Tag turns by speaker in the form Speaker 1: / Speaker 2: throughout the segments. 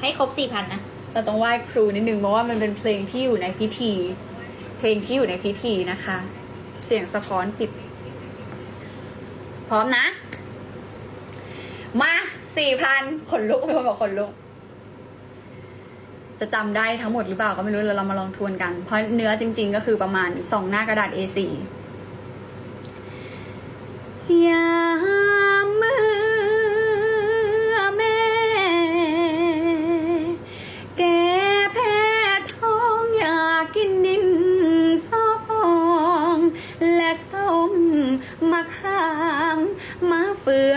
Speaker 1: ให้ครบสี่พันนะ
Speaker 2: เราต้องไหว้ครูนิดนึงเพราะว่ามันเป็นเพลงที่อยู่ในพิธี เพลงที่อยู่ในพิธีนะคะ เสียงสะท้อนปิด พร้อมนะ มาสี่พันขนลุกเป็นคนบอกขนลุก จะจำได้ทั้งหมดหรือเปล่าก็ไม่รู้เราเรามาลองทวนกัน เพราะเนื้อจริง ๆ ก็คือประมาณสองหน้ากระดาษ A4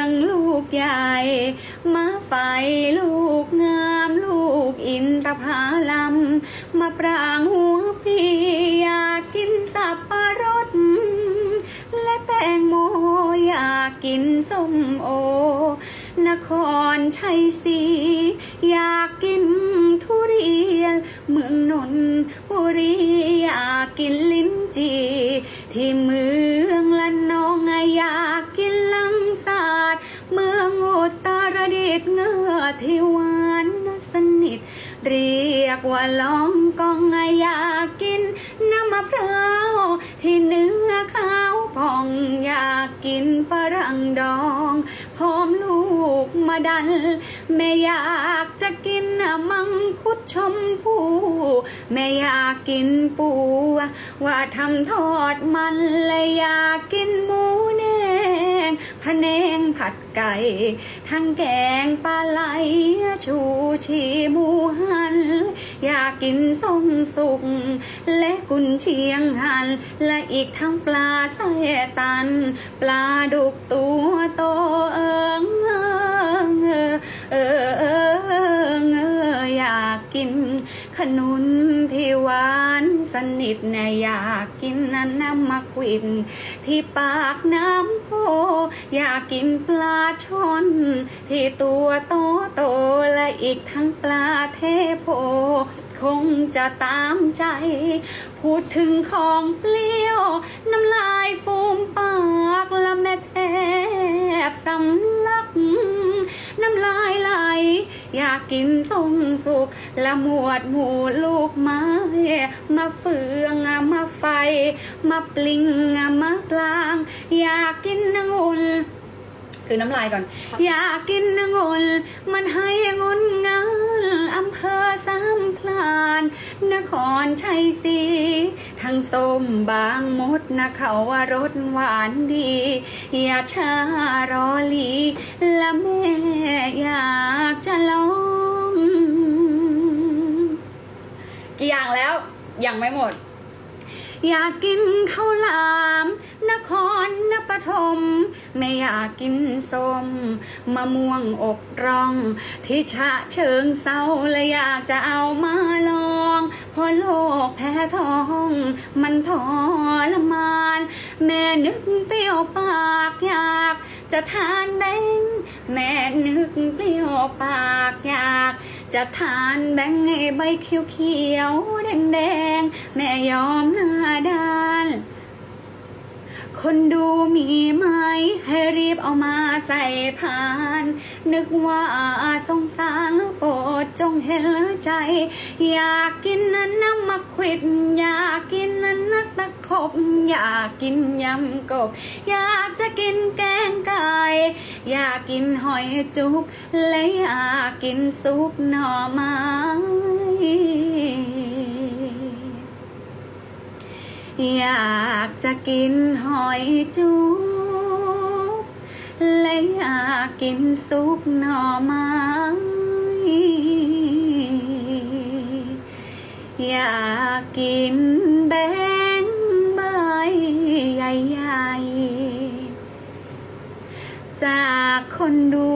Speaker 2: งลูกใหญ่มาไฟลูกงามลูกอินทผาลัมมาปรางหัวปีอยากกินสับปะรด และแตงโมอยากกินส้มโอ นครชัยศรีอยากกินทุเรียน เมืองนนทบุรีอยากกินลิ้นจี่ที่มือ ที่หวานสนิท เรียกว่าลองกองอยากกินน้ำมะพร้าวที่เนื้อขาวผ่องอยากกินฝรั่งดองพร้อมลูกมาดันแม่อยากจะกินมังคุดชมพูแม่อยากกินปูว่าทำทอดมันและอยากกินหมูแด งพะเนงผัดไก่ ทั้งแกงปลาไหลชูชีหมูหัน อยากกินส้มสุก และกุนเชียงหัน และอีกทั้งปลาเสตัน ปลาดุกตัวโตเอิงเอิงเอเออ กิน ขนุนที่หวานสนิทเนี่ยอยากกินน้ำน้ำมะขวิน ที่ปากน้ำโพอยากกินปลาช่อนที่ตัวโตโตและอีกทั้งปลาเทโพคงจะตามใจ พูดถึงของเปรี้ยว น้ำลายฟูมปาก และแม่แทบสำลัก น้ำลาย อยากกินส้มสุกละหมวดหมูลูกไม้มาเฟืองมาไฟ มาปลิงมาปลาง อยากกินองุ่นคือน้ำลายก่อน อยากกินองุ่นมันให้งุนงานอำเภอสามพลาน นครชัยศรีางส้มบางมดนะเขาว่ารสหวานดี อย่าช้ารอลีและแม่อยากจะลองกี่อย่างแล้วยังไม่หมด อยากกินข้าวหลาม นครนปฐมไม่อยากกินส้มมะม่วงอกร่อง ที่ฉะเชิงเศร้าและอยากจะเอามาลองเพราะโลกแพ้ท้อง มันทรมาน แม่นึกเปรี้ยวปากอยากจะทานแบงแม่นึกเปรี้ยวปากอยาก จะทานแบงค์ใบเขียวเขียวๆแดงแดงๆแม่ยอมหน้าด้าน คนดูมีไหมให้รีบเอามาใส่พาน นึกว่าสงสารโปรดจงเห็นใจ อยากกินน้ำมะขวิด อยากกินนักตะขบ อยากกินยำกบ อยากจะกินแกง อยากกินหอยจุ๊บและอยากกินซุปหน่อไม้อยากจะกินหอยจุ๊บและอยากกินซุปหน่อไม้อยากกินแบ คนดู